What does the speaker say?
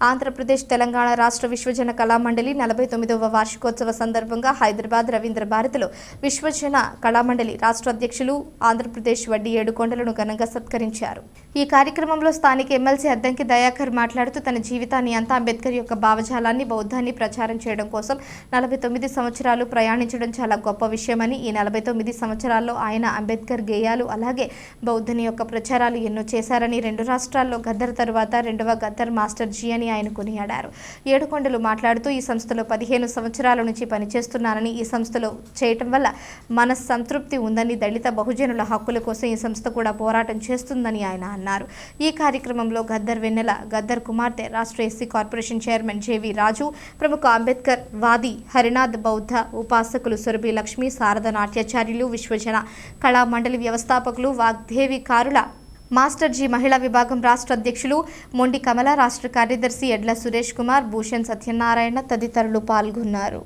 ఆంధ్రప్రదేశ్ తెలంగాణ రాష్ట్ర విశ్వజన కళామండలి నలభై తొమ్మిదవ వార్షికోత్సవ సందర్భంగా హైదరాబాద్ రవీంద్ర భారతిలో విశ్వజన కళామండలి రాష్ట్ర అధ్యక్షులు ఆంధ్రప్రదేశ్ వడ్డీ ఏడుకొండలను ఘనంగా సత్కరించారు. ఈ కార్యక్రమంలో స్థానిక ఎమ్మెల్సీ అద్దంకి దయాకర్ మాట్లాడుతూ తన జీవితాన్ని అంతా అంబేద్కర్ యొక్క భావజాలాన్ని బౌద్ధాన్ని ప్రచారం చేయడం కోసం నలభై తొమ్మిది సంవత్సరాలు ప్రయాణించడం చాలా గొప్ప విషయమని ఈ నలభై తొమ్మిది సంవత్సరాల్లో ఆయన అంబేద్కర్ గేయాలు అలాగే బౌద్ధని యొక్క ప్రచారాలు ఎన్నో చేశారని రెండు రాష్ట్రాల్లో గద్దర్ తరువాత రెండవ గద్దర్ మాస్టర్ జీ అని ఆయన కొనియాడారు. ఏడుకొండలు మాట్లాడుతూ ఈ సంస్థలో పదిహేను సంవత్సరాల నుంచి పనిచేస్తున్నానని ఈ సంస్థలో చేయటం వల్ల మన సంతృప్తి ఉందని దళిత బహుజనుల హక్కుల కోసం ఈ సంస్థ కూడా పోరాటం చేస్తుందని ఆయన అన్నారు. ఈ కార్యక్రమంలో గద్దర్ వెన్నెల గద్దర్ కుమార్తె రాష్ట్ర SC corporation chairman JV Raju ప్రముఖ అంబేద్కర్ వాది హరినాథ్ బౌద్ధ ఉపాసకులు సురభి లక్ష్మి శారద నాట్యాచార్యులు విశ్వజన కళా మండలి వ్యవస్థాపకులు వాగ్దేవి కారుల మాస్టర్ జీ మహిళా విభాగం రాష్ట్ర అధ్యక్షులు మొండి కమల రాష్ట్ర కార్యదర్శి ఎడ్ల సురేష్ కుమార్ భూషణ్ సత్యనారాయణ తదితరులు పాల్గొన్నారు.